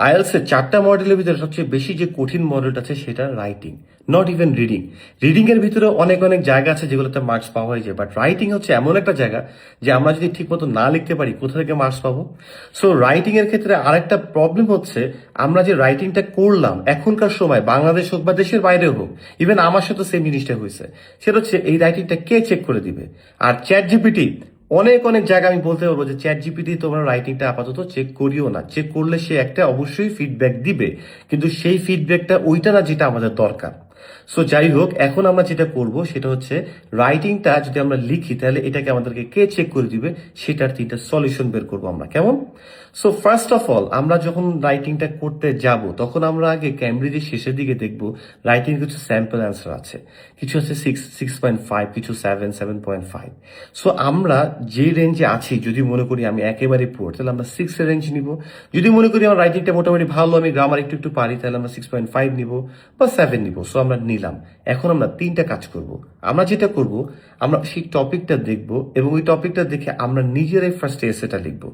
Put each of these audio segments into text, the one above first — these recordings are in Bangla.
আইএলসের চারটা মডেলের ভিতরে সবচেয়ে বেশি যে কঠিন মডেলটা আছে সেটা writing not even reading reading এর ভিতরে অনেক অনেক জায়গা আছে যেগুলোতে মার্কস পাওয়া যায় বাট রাইটিং হচ্ছে এমন একটা জায়গা যে আমরা যদি ঠিকমতো না লিখতে পারি, কোথা থেকে মার্কস পাবো? সো রাইটিং এর ক্ষেত্রে আরেকটা প্রবলেম হচ্ছে আমরা যে রাইটিংটা করলাম, এখনকার সময়, বাংলাদেশ হোক বা দেশের বাইরে হোক ইভেন আমার সাথে সেম জিনিসটা হয়েছে। সেটা হচ্ছে এই রাইটিংটা কে চেক করে দিবে? আর চ্যাট জিপিটি অনেক অনেক জায়গা আমি বলতে পারব যে চ্যাট জিপিটি তোমার রাইটিংটা আপাতত চেক করিও না। চেক করলে সে একটা অবশ্যই ফিডব্যাক দিবে, কিন্তু সেই ফিডব্যাকটা ওইটা না যেটা আমাদের দরকার। সো যাই হোক, এখন আমরা যেটা করব সেটা হচ্ছে রাইটিংটা যদি আমরা লিখি, তাহলে এটাকে আমাদেরকে কে চেক করে দিবে? সেটার তিনটা সলিউশন বের করব আমরা। কেমন? সো ফার্স্ট অফ অল আমরা যখন রাইটিংটা করতে যাব, তখন আমরা আগে ক্যামব্রিজের শেষের দিকে দেখব রাইটিং কিছু স্যাম্পল অ্যান্সার আছে। কিছু আছে সিক্স সিক্স পয়েন্ট ফাইভ কিছু seven seven point five so আমরা যে রেঞ্জে আছি, যদি মনে করি আমি একেবারে পুয়ার তাহলে আমরা সিক্সের রেঞ্জ নিব। যদি মনে করি আমার রাইটিংটা মোটামুটি ভালো, আমি গ্রামার একটু একটু পারি, তাহলে আমরা সিক্স পয়েন্ট ফাইভ নিব বা সেভেন নিব। সো আমরা নিলাম। এখন আমরা তিনটা কাজ করব। আমরা যেটা করব, আমরা সেই টপিকটা দেখব এবং ওই টপিকটা দেখে আমরা নিজেরাই ফার্স্ট এসেটা লিখব।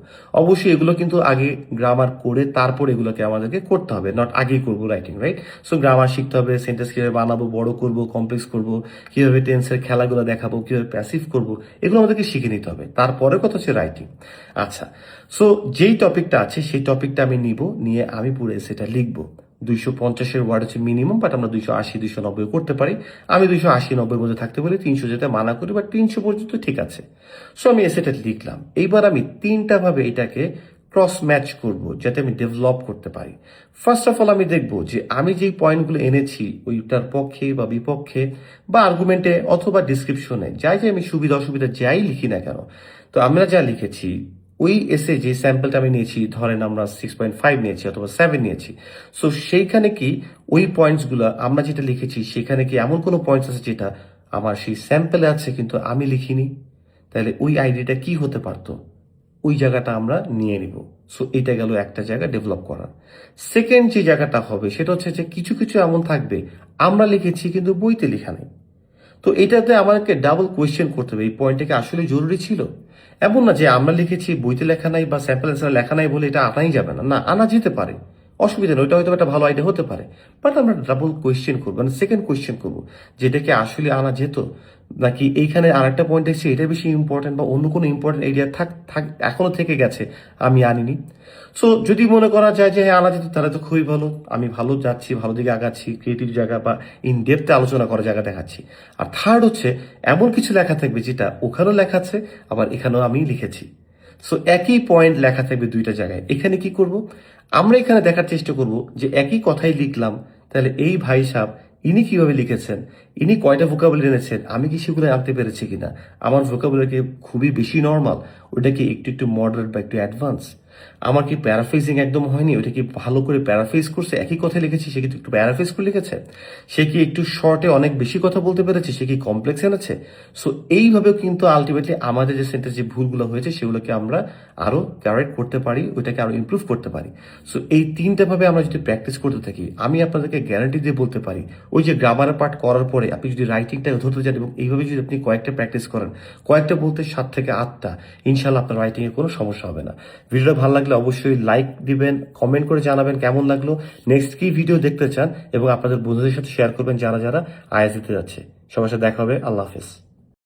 অবশ্যই এগুলো কিন্তু আগে গ্রামার করে তারপর এগুলোকে আমাদেরকে করতে হবে নট আগেই করব রাইটিং রাইট সো গ্রামার শিখতে হবে সেন্টেন্স কীভাবে বানাবো, বড় করব কমপ্লেক্স করব, কীভাবে টেন্সের খেলাগুলো দেখাবো, কীভাবে প্যাসিভ করব, এগুলো আমাদেরকে শিখে নিতে হবে। তারপরে কথা হচ্ছে রাইটিং আচ্ছা সো যেই টপিকটা আছে, সেই টপিকটা আমি নিব, নিয়ে আমি পুরো সেটা লিখব। দুইশো পঞ্চাশের ওয়ার্ড হচ্ছে মিনিমাম বাট আমরা দুইশো আশি, দুইশো নব্বই করতে পারি। আমি দুইশো আশি নব্বই মধ্যে থাকতে পারি তিনশো যেতে মানা করি বাট তিনশো পর্যন্ত ঠিক আছে। সো আমি এসেটা লিখলাম। এইবার আমি তিনটা ভাবে এটাকে ক্রস ম্যাচ করব, যাতে আমি ডেভেলপ করতে পারি। ফার্স্ট অফ অল আমি দেখব যে আমি যেই পয়েন্টগুলো এনেছি, ওইটার পক্ষে বা বিপক্ষে বা আর্গুমেন্টে অথবা ডিসক্রিপশনে যাই যে আমি সুবিধা অসুবিধা যাই লিখি না কেন, তো আমরা যা লিখেছি, ওই এসে যে স্যাম্পলটা আমি নিয়েছি, ধরেন আমরা সিক্স পয়েন্ট ফাইভ নিয়েছি অথবা সেভেন নিয়েছি সো সেইখানে কি ওই পয়েন্টসগুলো আমরা যেটা লিখেছি, সেখানে কি এমন কোনো পয়েন্টস আছে যেটা আমার সেই স্যাম্পলে আছে কিন্তু আমি লিখিনি? তাহলে ওই আইডিয়াটা কি হতে পারতো? ওই জায়গাটা আমরা নিয়ে নিব। সো এটা গেল একটা জায়গা ডেভেলপ করা সেকেন্ড যে জায়গাটা হবে, সেটা হচ্ছে যে কিছু কিছু এমন থাকবে, আমরা লিখেছি কিন্তু বইতে লেখা নেই। তো এটাতে আমাকে ডাবল কোয়েশ্চেন করতে হবে, এই পয়েন্টটাকে আসলে জরুরি ছিল? এমন না যে আমরা লিখেছি বইতে লেখা নাই বা স্যাম্পল অ্যান্সার লেখা নাই বলে এটা আনাই যাবে না। না, আনা যেতে পারে। অসুবিধা নেই, ওইটা হয়তো একটা ভালো আইডিয়া হতে পারে। বাট আমরা ডাবল কোয়েশ্চেন করব মানে সেকেন্ড কোয়েশ্চেন করব, যেটাকে আসলে আনা যেত, নাকি এইখানে আরেকটা পয়েন্ট এসেছে, এটা বেশি ইম্পর্টেন্ট বা অন্য কোনো ইম্পর্টেন্ট এরিয়া থাক থাক, এখনও থেকে গেছে, আমি আনিনি। সো যদি মনে করা যায় যে হ্যাঁ আনা যেত, তাহলে তো খুবই ভালো। আমি ভালো যাচ্ছি, ভালো দিকে আগাচ্ছি ক্রিয়েটিভ জায়গা বা ইন ডেপথে আলোচনা করার জায়গা দেখাচ্ছি। আর থার্ড হচ্ছে, এমন কিছু লেখা থাকবে যেটা ওখানেও লেখা আছে, আবার এখানেও আমি লিখেছি। সো একই পয়েন্ট লেখা থাকবে দুইটা জায়গায়। এখানে কি করব? আমরা এখানে দেখার চেষ্টা করব যে একই কথাই লিখলাম, তাহলে এই ভাই সাহেব, ইনি কীভাবে লিখেছেন? ইনি কয়টা ভোকাবুলারি এনেছেন? আমি কি সেগুলো আনতে পেরেছি কিনা? আমার ভোকাবুলারি খুবই বেশি নর্মাল ওটা কি একটু একটু মডারেট বা একটু অ্যাডভান্স আমার কি প্যারাফেজিং একদম হয়নি? ওটা কি ভালো করে প্যারাফেজ করছে? একই কথা লিখেছি? সে কি একটু প্যারাফেজ করে লিখেছে? সে কি একটু শর্টে অনেক বেশি কথা বলতে পেরেছে? সে কি কমপ্লেক্স এনেছে? সো এইভাবেও কিন্তু আলটিমেটলি আমাদের যে সেন্টেন্স যে ভুলগুলো হয়েছে, সেগুলোকে আমরা আরও কারেক্ট করতে পারি, ওইটাকে আরও ইমপ্রুভ করতে পারি। সো এই তিনটা ভাবে আমরা যদি প্র্যাকটিস করতে থাকি, আমি আপনাদেরকে গ্যারান্টি দিয়ে বলতে পারি, ওই যে গ্রামারের পার্ট করার পরে আপনি যদি রাইটিংটা ধরতে যান এবং এইভাবে যদি আপনি কয়েকটা প্র্যাকটিস করেন, কয়েকটা বলতে সাত থেকে আটটা ইনশাল্লাহ আপনার রাইটিং এ কোনো সমস্যা হবে না। ভিডিওটা ভালো লাগলে অবশ্যই লাইক দিবেন কমেন্ট করে জানাবেন কেমন লাগল। নেক্সট কি ভিডিও দেখতে চান এবং আপনাদের বন্ধুদের সাথে শেয়ার করবেন যারা যারা আইএস দিতে যাচ্ছে। সবার সাথে দেখা হবে, আল্লাহ হাফেজ।